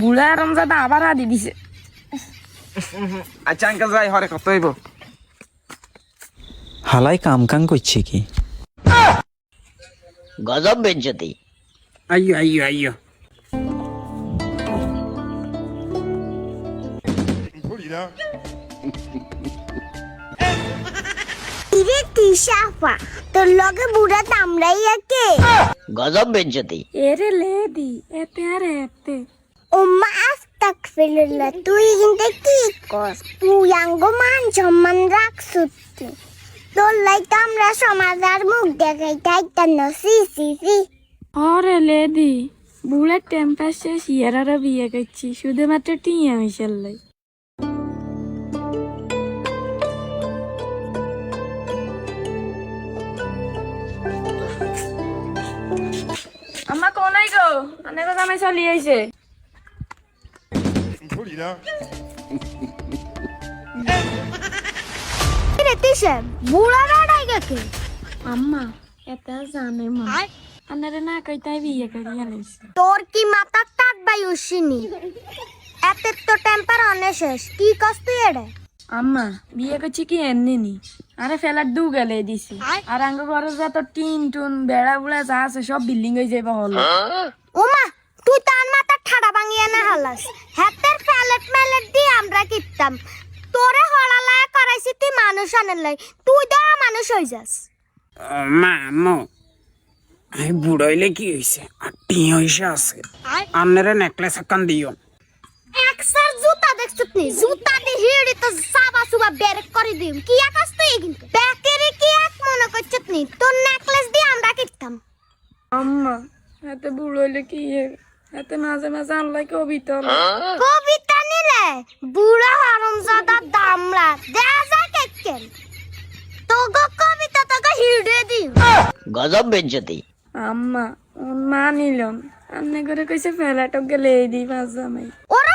বুড়া রমজাদা আবার আদি দিছে। আচ্ছা আঙ্কেল যাই হরে কত হইব হালাই কাম কাম করছে কি? গজব বেজ্জতি। আইয়ো আইয়ো আইয়ো ইরে তিশাফা তোর লগে বুড়া তামড়াই একে। গজব বেজ্জতি এরে লেডি এতে আর এতে। ও মাস তাক ফেললা তুই কিন্তু কি কস? তুই আঙ্গ মান সম্মান রাখছুতি তোর লাইতে আমরা সমাজের মুখ দেখাই তাইতাম না সি সি সি। আরে লেডি বুড়ার টেম্পার শেষ ইয়ারারা বিয়ে করছি শুধুমাত্র টিয়া মিশাল্লাই অনেক জামাই চলি আইছে রে তিশা বুড়া রাড়াই গেকে আম্মা এটা জানে মা। আনারে না কইতাই বিয়ে করি আনাইছে তোর কি মাথার তাত বাই উসিনি এতে তো টেম্পার অনে শেষ। কি কস তুই এড়ে আম্মা বিয়ে করছি কি এমনি নি আরে ফেলার দু গেলে দিছি। আর আঙ্গ ঘরে যত টিন টুন বেড়া বুড়া যা আছে সব বিল্ডিং হয়ে যাবে হলো। ওমা তুই তার মাথা ঠাড়া ভাঙিয়ে না হালাস। হাতের প্যালেট ম্যালেট দিয়ে আমরা কিনতাম তোরে হলালায় করাইছি তুই মানুষ আনের লাই। তুই তো মানুষ হয়ে যাস। মা আম্মু এই বুড়ো হইলে কি হইছে? আর টিঁ হইছে আছে আন্নারে নেকলেস একান দিও। একসার জুতা দেখছিস নি? জুতা দি হিড়ি তো সাবা সুবা বের করে দিম। কি আকাশ তুই কিন্তু? ব্যাকেরি কি এক মনে করছিস নি? তোর নেকলেস দিয়ে আমরা কিনতাম আম্মা এতে বুড়ো হইলে কি? এতে মাঝে মাঝে আল্লাহ কবিতা কবিতা নিলে? বুড়া হারামজাদা দামড়া দেয়া যায় কেকেন তোগো কবিতা তোকে হিড়ে দিম। গজব বেজ্জতি। আম্মা ওর মা নিলাম। আন্নে করে কইছে ফেলাটক গেলে এই দি পাঁচ জামাই ওরা